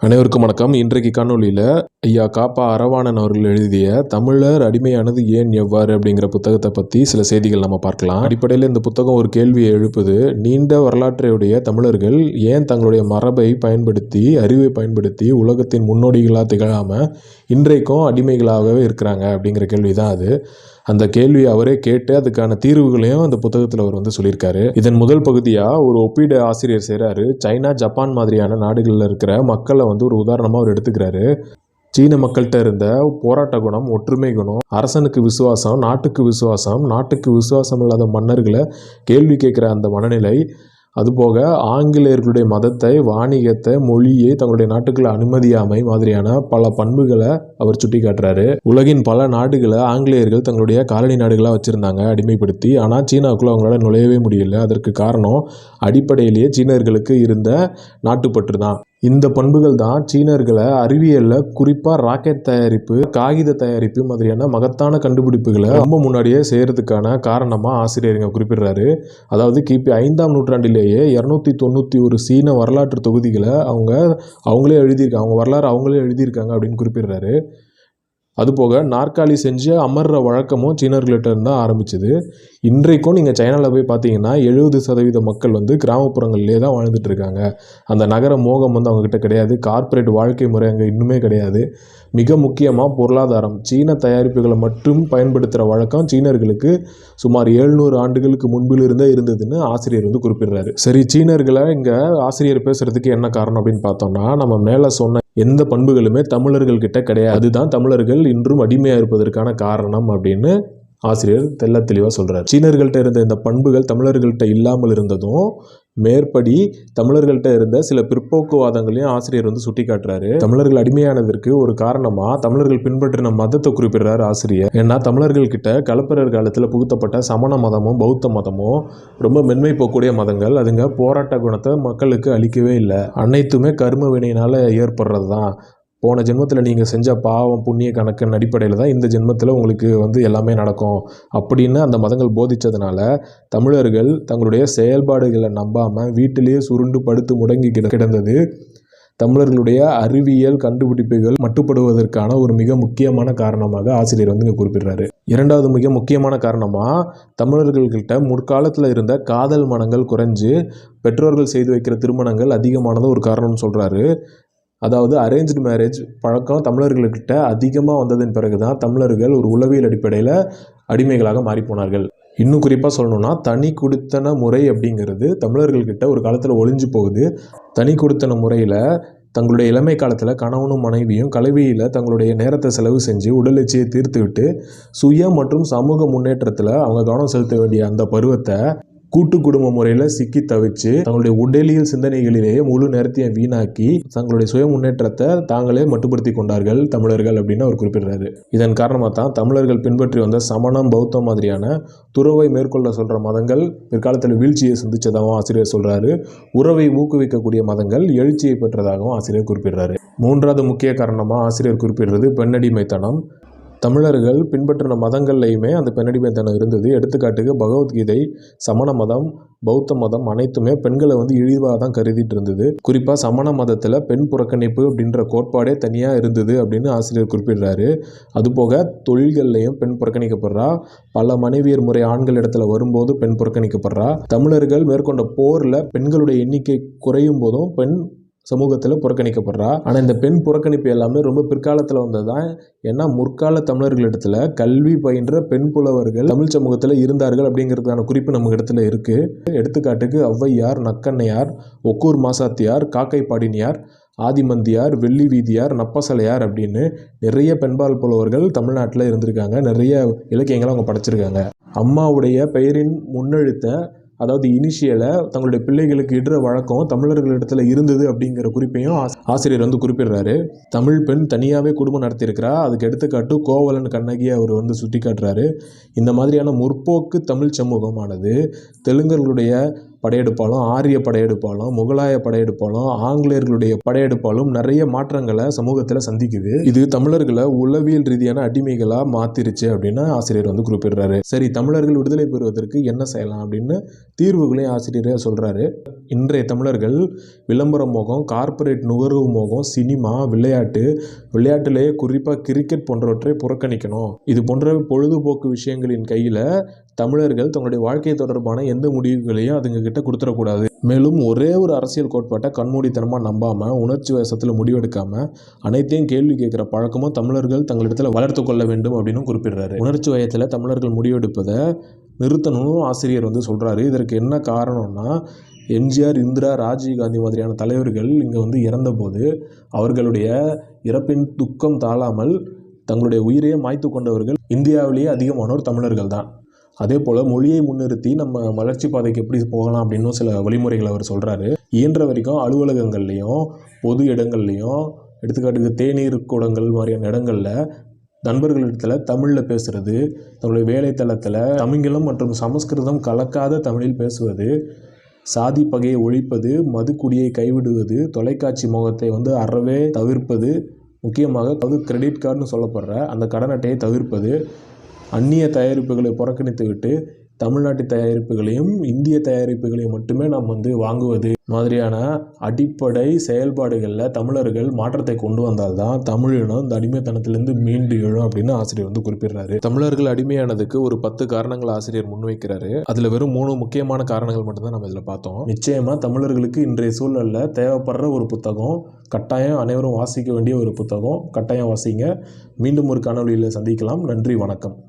அனைவருக்கும் வணக்கம். இன்றைக்கு காணொலியில் ஐயா காப்பா அரவாணன் அவர்கள் எழுதிய தமிழர் அடிமையானது ஏன் எவ்வாறு? அப்படிங்கிற புத்தகத்தை பற்றி சில செய்திகள் நம்ம பார்க்கலாம். அடிப்படையில் இந்த புத்தகம் ஒரு கேள்வியை எழுப்புது. நீண்ட வரலாற்றையுடைய தமிழர்கள் ஏன் தங்களுடைய மரபை பயன்படுத்தி அறிவை பயன்படுத்தி உலகத்தின் முன்னோடிகளாக திகழாமல் இன்றைக்கும் அடிமைகளாகவே இருக்கிறாங்க அப்படிங்கிற கேள்வி தான் அது. அந்த கேள்வியை அவரே கேட்டு அதுக்கான தீர்வுகளையும் அந்த புத்தகத்தில் அவர் வந்து சொல்லியிருக்காரு. இதன் முதல் பகுதியாக ஒரு ஒப்பீடு ஆசிரியர் செய்கிறாரு சைனா ஜப்பான் மாதிரியான நாடுகளில் இருக்கிற மக்களை வந்து ஒரு உதாரணமாக அவர் எடுத்துக்கிறாரு. சீன மக்கள்கிட்ட இருந்த போராட்ட குணம் ஒற்றுமை குணம் அரசனுக்கு விசுவாசம் நாட்டுக்கு விசுவாசம் நாட்டுக்கு விசுவாசம் இல்லாத மன்னர்களை கேள்வி கேட்குற அந்த மனநிலை அதுபோக ஆங்கிலேயர்களுடைய மதத்தை வாணிகத்தை மொழியை தங்களுடைய நாட்டுக்குள்ள அனுமதியாமை மாதிரியான பல பண்புகளை அவர் சுட்டி காட்டுறாரு உலகின் பல நாடுகளை ஆங்கிலேயர்கள் தங்களுடைய காலனி நாடுகளாக வச்சுருந்தாங்க அடிமைப்படுத்தி. ஆனால் சீனாவுக்குள்ள அவங்களால நுழையவே முடியல. அதற்கு காரணம் அடிப்படையிலேயே சீனர்களுக்கு இருந்த நாட்டுப்பற்று தான். இந்த பண்புகள் தான் சீனர்களை அறிவியலில் குறிப்பாக ராக்கெட் தயாரிப்பு காகித தயாரிப்பு மாதிரியான மகத்தான கண்டுபிடிப்புகளை ரொம்ப முன்னாடியே செய்கிறதுக்கான காரணமாக ஆசிரியருங்க குறிப்பிடுறாரு. அதாவது கிபி ஐந்தாம் நூற்றாண்டிலேயே இரநூத்தி தொண்ணூற்றி ஒரு சீன வரலாற்று தொகுதிகளை அவங்க அவங்களே எழுதியிருக்காங்க. அவங்க வரலாறு அவங்களே எழுதியிருக்காங்க அப்படின்னு குறிப்பிடுறாரு. அதுபோக நாற்காலி செஞ்சு அமர்ற வழக்கமும் சீனர்கள்ட்ட இருந்து தான் ஆரம்பிச்சது. இன்றைக்கும் நீங்கள் சைனாவில் போய் பார்த்தீங்கன்னா எழுபது சதவீத மக்கள் வந்து கிராமப்புறங்கள்லேயே தான் வாழ்ந்துட்டு இருக்காங்க. அந்த நகர மோகம் வந்து அவங்கக்கிட்ட கிடையாது. கார்ப்பரேட் வாழ்க்கை முறை அங்கே இன்னுமே கிடையாது. மிக முக்கியமாக பொருளாதாரம். சீன தயாரிப்புகளை மட்டும் பயன்படுத்துகிற வழக்கம் சீனர்களுக்கு சுமார் எழுநூறு ஆண்டுகளுக்கு முன்பிலிருந்தே இருந்ததுன்னு ஆசிரியர் வந்து குறிப்பிடுறாரு. சரி சீனர்களை இங்கே ஆசிரியர் பேசுகிறதுக்கு என்ன காரணம் அப்படின்னு பார்த்தோம்னா நம்ம மேலே சொன்ன எந்த பண்புகளுமே தமிழர்கள்கிட்ட கிடையாது. அதுதான் தமிழர்கள் இன்றும் அடிமையாக இருப்பதற்கான காரணம் அப்படின்னு ஆசிரியர் தெள்ள தெளிவாக சொல்கிறார் சீனர்கள்ட்ட இருந்த இந்த பண்புகள் தமிழர்கள்ட்ட இல்லாமல் இருந்ததும் மேற்படி தமிழர்கள்ட்ட இருந்த சில பிற்போக்குவாதங்களையும் ஆசிரியர் வந்து சுட்டி காட்டுறாரு தமிழர்கள் அடிமையானதற்கு ஒரு காரணமாக தமிழர்கள் பின்பற்றின மதத்தை குறிப்பிடுறாரு ஆசிரியர். ஏன்னா தமிழர்கள் கிட்ட கலப்பிரர் காலத்தில் புகுத்தப்பட்ட சமண மதமும் பௌத்த மதமும் ரொம்ப மென்மை போகக்கூடிய மதங்கள். அதுங்க போராட்ட குணத்தை மக்களுக்கு அளிக்கவே இல்லை. அனைத்துமே கர்ம வினையினால் ஏற்படுறது தான் போன ஜென்மத்தில் நீங்கள் செஞ்ச பாவம் புண்ணிய கணக்கின் அடிப்படையில் தான் இந்த ஜென்மத்தில் உங்களுக்கு வந்து எல்லாமே நடக்கும். அப்படின்னு அந்த மதங்கள் போதித்ததுனால தமிழர்கள் தங்களுடைய செயல்பாடுகளை நம்பாமல் வீட்டிலேயே சுருண்டு படுத்து முடங்கி கிட கிடந்தது. தமிழர்களுடைய அறிவியல் கண்டுபிடிப்புகள் மட்டுப்படுவதற்கான ஒரு மிக முக்கியமான காரணமாக ஆசிரியர் வந்து இங்கே குறிப்பிடுறாரு. இரண்டாவது மிக முக்கியமான காரணமாக தமிழர்கள்கிட்ட முற்காலத்தில் இருந்த காதல் மனங்கள் குறைஞ்சு பெற்றோர்கள் செய்து வைக்கிற திருமணங்கள் அதிகமானது ஒரு காரணம்னு சொல்கிறாரு அதாவது அரேஞ்ச்டு மேரேஜ் பழக்கம் தமிழர்கள்கிட்ட அதிகமாக வந்ததன் பிறகு தான் தமிழர்கள் ஒரு உளவியல் அடிப்படையில் அடிமைகளாக மாறிப்போனார்கள். இன்னும் குறிப்பாக சொல்லணும்னா தனி குடித்தன முறை அப்படிங்கிறது தமிழர்கள்கிட்ட ஒரு காலத்தில் ஒளிஞ்சு போகுது. தனி குடித்தன முறையில் தங்களுடைய இளமை காலத்தில் கணவனும் மனைவியும் கல்வியில் தங்களுடைய நேரத்தை செலவு செஞ்சு உடல் எச்சியை தீர்த்து விட்டு சுய மற்றும் சமூக முன்னேற்றத்தில் அவங்க கவனம் செலுத்த வேண்டிய அந்த பருவத்தை கூட்டு குடும்ப முறையில் சிக்கி தவிச்சு தங்களுடைய உடலியல் சிந்தனைகளிலேயே முழு நேரத்தையும் வீணாக்கி தங்களுடைய சுய முன்னேற்றத்தை தாங்களே மட்டுப்படுத்தி கொண்டார்கள் தமிழர்கள் அப்படின்னு அவர் குறிப்பிடுறாரு. இதன் காரணமாக தான் தமிழர்கள் பின்பற்றி வந்த சமணம் பௌத்தம் மாதிரியான துறவை மேற்கொள்ள சொல்கிற மதங்கள் பிற்காலத்தில் வீழ்ச்சியை சந்தித்ததாகவும் ஆசிரியர் சொல்கிறாரு உறவை ஊக்குவிக்கக்கூடிய மதங்கள் எழுச்சியை பெற்றதாகவும் ஆசிரியர் குறிப்பிடுறாரு. மூன்றாவது முக்கிய காரணமாக ஆசிரியர் குறிப்பிடுறது பெண்ணடிமைத்தனம். தமிழர்கள் பின்பற்றின மதங்கள்லையுமே அந்த பெண்ணடிமைத்தனம் இருந்தது. எடுத்துக்காட்டுக்கு பகவத்கீதை சமண மதம் பௌத்த மதம் அனைத்துமே பெண்களை வந்து இழிவாக தான் கருதிட்டு இருந்தது குறிப்பாக சமண மதத்தில் பெண் புறக்கணிப்பு அப்படின்ற கோட்பாடே தனியாக இருந்தது அப்படின்னு ஆசிரியர் குறிப்பிடுறாரு. அதுபோக தொழில்கள்லையும் பெண் புறக்கணிக்கப்படுறா. பல மனைவியர் முறை ஆண்கள் இடத்துல வரும்போது பெண் புறக்கணிக்கப்படுறா. தமிழர்கள் மேற்கொண்ட போரில் பெண்களுடைய எண்ணிக்கை குறையும் போதும் பெண் சமூகத்தில் புறக்கணிக்கப்படுறா. ஆனால் இந்த பெண் புறக்கணிப்பு எல்லாமே ரொம்ப பிற்காலத்தில் வந்தது தான் ஏன்னா முற்கால தமிழர்களிடத்தில் கல்வி பயின்ற பெண் புலவர்கள் தமிழ் சமூகத்தில் இருந்தார்கள் அப்படிங்கிறதுக்கான குறிப்பு நம்ம இடத்துல இருக்குது எடுத்துக்காட்டுக்கு ஔவையார் நக்கண்ணையார் ஒக்கூர் மாசாத்தியார் காக்கை பாடினியார் ஆதிமந்தியார் வெள்ளி வீதியார் நப்பசலையார் அப்படின்னு நிறைய பெண்பால் புலவர்கள் தமிழ்நாட்டில் இருந்திருக்காங்க. நிறைய இலக்கியங்களை அவங்க படைச்சிருக்காங்க. அம்மாவுடைய பெயரின் முன்னெழுத்தை அதாவது இனிஷியலை தங்களுடைய பிள்ளைகளுக்கு இடுற வழக்கம் தமிழர்களிடத்துல இருந்தது அப்படிங்கிற குறிப்பையும் ஆசிரியர் வந்து குறிப்பிடுறாரு. தமிழ் பெண் தனியாகவே குடும்பம் நடத்தியிருக்கிறா. அதுக்கு எடுத்துக்காட்டு கோவலன் கண்ணகியை அவர் வந்து சுட்டி காட்டுறாரு இந்த மாதிரியான முற்போக்கு தமிழ் சமூகமானது தெலுங்கர்களுடைய படையெடுப்பாலும் ஆரிய படையெடுப்பாலும் முகலாய படையெடுப்பாலும் ஆங்கிலேயர்களுடைய படையெடுப்பாலும் நிறைய மாற்றங்களை சமூகத்தில் சந்திக்குது. இது தமிழர்களை உளவியல் ரீதியான அடிமைகளாக மாத்திருச்சு அப்படின்னு ஆசிரியர் வந்து குறிப்பிடுறாரு. சரி தமிழர்கள் விடுதலை பெறுவதற்கு என்ன செய்யலாம் அப்படின்னு தீர்வுகளையும் ஆசிரியரே சொல்றாரு. இன்றைய தமிழர்கள் விளம்பர மோகம் கார்ப்பரேட் நுகர்வு மோகம் சினிமா விளையாட்டு விளையாட்டிலேயே குறிப்பாக கிரிக்கெட் போன்றவற்றை புறக்கணிக்கணும். இது போன்ற பொழுதுபோக்கு விஷயங்களின் கையில் தமிழர்கள் தங்களுடைய வாழ்க்கை தொடர்பான எந்த முடிவுகளையும் அதுங்க கிட்ட கொடுத்துடக்கூடாது. மேலும் ஒரே ஒரு அரசியல் கோட்பாட்டை கண்மூடித்தனமாக நம்பாமல் உணர்ச்சி வசத்தில் முடிவெடுக்காமல் அனைத்தையும் கேள்வி கேட்குற பழக்கமும் தமிழர்கள் தங்களிடத்தில் வளர்த்து கொள்ள வேண்டும் அப்படின்னு குறிப்பிடுறாரு. உணர்ச்சி வயத்தில் தமிழர்கள் முடிவெடுப்பதை நிறுத்தணும்னு ஆசிரியர் வந்து சொல்கிறாரு இதற்கு என்ன காரணம்னா எம்ஜிஆர் இந்திரா ராஜீவ்காந்தி மாதிரியான தலைவர்கள் இங்கே வந்து இறந்தபோது அவர்களுடைய இறப்பின் துக்கம் தாழாமல் தங்களுடைய உயிரையே மாய்த்து கொண்டவர்கள் இந்தியாவிலேயே அதிகமானோர் தமிழர்கள் தான். அதே போல் மொழியை முன்னிறுத்தி நம்ம வளர்ச்சி பாதைக்கு எப்படி போகலாம் அப்படின்னும் சில வழிமுறைகளை அவர் சொல்கிறாரு இயன்ற வரைக்கும் அலுவலகங்கள்லேயும் பொது இடங்கள்லையும் எடுத்துக்காட்டுக்கு தேநீர் கூடங்கள் மாதிரியான இடங்களில் நண்பர்களிடத்தில் தமிழில் பேசுகிறது தன்னுடைய வேலைத்தளத்தில் தமிங்கிலம் மற்றும் சமஸ்கிருதம் கலக்காத தமிழில் பேசுவது சாதி பகையை ஒழிப்பது மதுக்குடியை கைவிடுவது தொலைக்காட்சி முகத்தை வந்து அறவே தவிர்ப்பது முக்கியமாக அது கிரெடிட் கார்டுன்னு சொல்லப்படுற அந்த கடன் அட்டையை தவிர்ப்பது அந்நிய தயாரிப்புகளை புறக்கணித்துவிட்டு தமிழ்நாட்டு தயாரிப்புகளையும் இந்திய தயாரிப்புகளையும் மட்டுமே நாம் வந்து வாங்குவது மாதிரியான அடிப்படை செயல்பாடுகளில் தமிழர்கள் மாற்றத்தை கொண்டு வந்தால்தான் தமிழினம் இந்த அடிமைத்தனத்திலிருந்து மீண்டு எழும் அப்படின்னு ஆசிரியர் வந்து குறிப்பிடுறாரு. தமிழர்கள் அடிமையானதுக்கு ஒரு பத்து காரணங்கள் ஆசிரியர் முன்வைக்கிறாரு. அதில் வெறும் மூணு முக்கியமான காரணங்கள் மட்டும்தான் நம்ம இதில் பார்த்தோம். நிச்சயமாக தமிழர்களுக்கு இன்றைய சூழலில் தேவைப்படுற ஒரு புத்தகம் கட்டாயம் அனைவரும் வாசிக்க வேண்டிய ஒரு புத்தகம். கட்டாயம் வாசிங்க. மீண்டும் ஒரு காணொலியில் சந்திக்கலாம். நன்றி வணக்கம்.